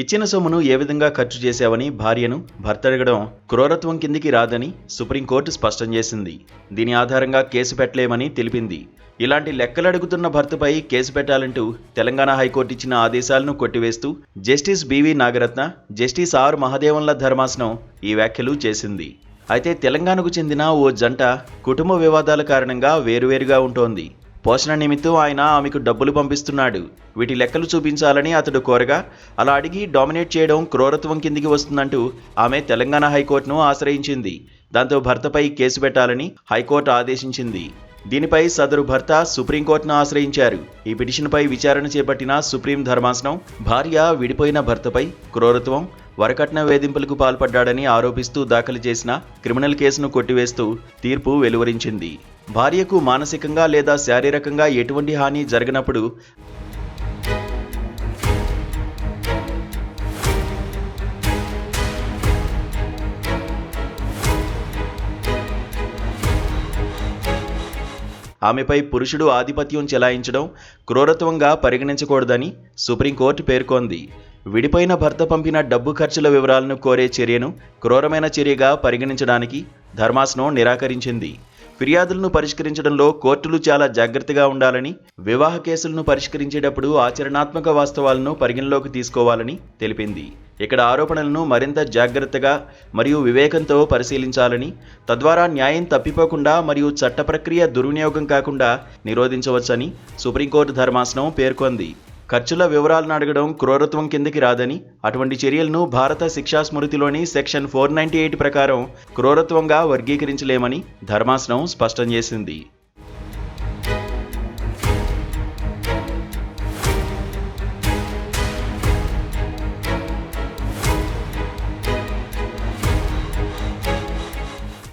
ఇచ్చిన సొమ్మును ఏ విధంగా ఖర్చు చేశావని భార్యను భర్త అడగడం క్రూరత్వం కిందికి రాదని సుప్రీంకోర్టు స్పష్టం చేసింది. దీని ఆధారంగా కేసు పెట్టలేమని తెలిపింది. ఇలాంటి లెక్కలు అడుగుతున్న భర్తపై కేసు పెట్టాలంటూ తెలంగాణ హైకోర్టు ఇచ్చిన ఆదేశాలను కొట్టివేస్తూ justice B V Nagarathna justice R. మహదేవన్ల ధర్మాసనం ఈ వ్యాఖ్యలు చేసింది. అయితే తెలంగాణకు చెందిన ఓ జంట కుటుంబ వివాదాల కారణంగా వేరువేరుగా ఉంటోంది. పోషణ నిమిత్తం ఆయన ఆమెకు డబ్బులు పంపిస్తున్నాడు. వీటి లెక్కలు చూపించాలని అతడు కోరగా అలా అడిగి డామినేట్ చేయడం క్రూరత్వం కిందికి వస్తుందంటూ ఆమె తెలంగాణ హైకోర్టును ఆశ్రయించింది. దాంతో భర్తపై కేసు పెట్టాలని హైకోర్టు ఆదేశించింది. దీనిపై సదరు భర్త సుప్రీంకోర్టును ఆశ్రయించారు. ఈ పిటిషన్పై విచారణ చేపట్టిన సుప్రీం ధర్మాసనం భార్య విడిపోయిన భర్తపై క్రూరత్వం వరకట్న వేధింపులకు పాల్పడ్డాడని ఆరోపిస్తూ దాఖలు చేసిన క్రిమినల్ కేసును కొట్టివేస్తూ తీర్పు వెలువరించింది. భార్యకు మానసికంగా లేదా శారీరకంగా ఎటువంటి హాని జరగనప్పుడు ఆమెపై పురుషుడు ఆధిపత్యం చెలాయించడం క్రూరత్వంగా పరిగణించకూడదని సుప్రీంకోర్టు పేర్కొంది. విడిపోయిన భర్త పంపిన డబ్బు ఖర్చుల వివరాలను కోరే చర్యను క్రూరమైన చర్యగా పరిగణించడానికి ధర్మాసనం నిరాకరించింది. ఫిర్యాదులను పరిష్కరించడంలో కోర్టులు చాలా జాగ్రత్తగా ఉండాలని వివాహ కేసులను పరిష్కరించేటప్పుడు ఆచరణాత్మక వాస్తవాలను పరిగణలోకి తీసుకోవాలని తెలిపింది. ఇక్కడ ఆరోపణలను మరింత జాగ్రత్తగా మరియు వివేకంతో పరిశీలించాలని తద్వారా న్యాయం తప్పిపోకుండా మరియు చట్ట ప్రక్రియ దుర్వినియోగం కాకుండా నిరోధించవచ్చని సుప్రీంకోర్టు ధర్మాసనం పేర్కొంది. ఖర్చుల వివరాలను అడగడం క్రూరత్వం కిందకి రాదని అటువంటి చర్యలను భారత శిక్షా స్మృతిలోని సెక్షన్ ఫోర్ నైంటీ ఎయిట్ ప్రకారం క్రూరత్వంగా వర్గీకరించలేమని ధర్మాసనం స్పష్టం చేసింది.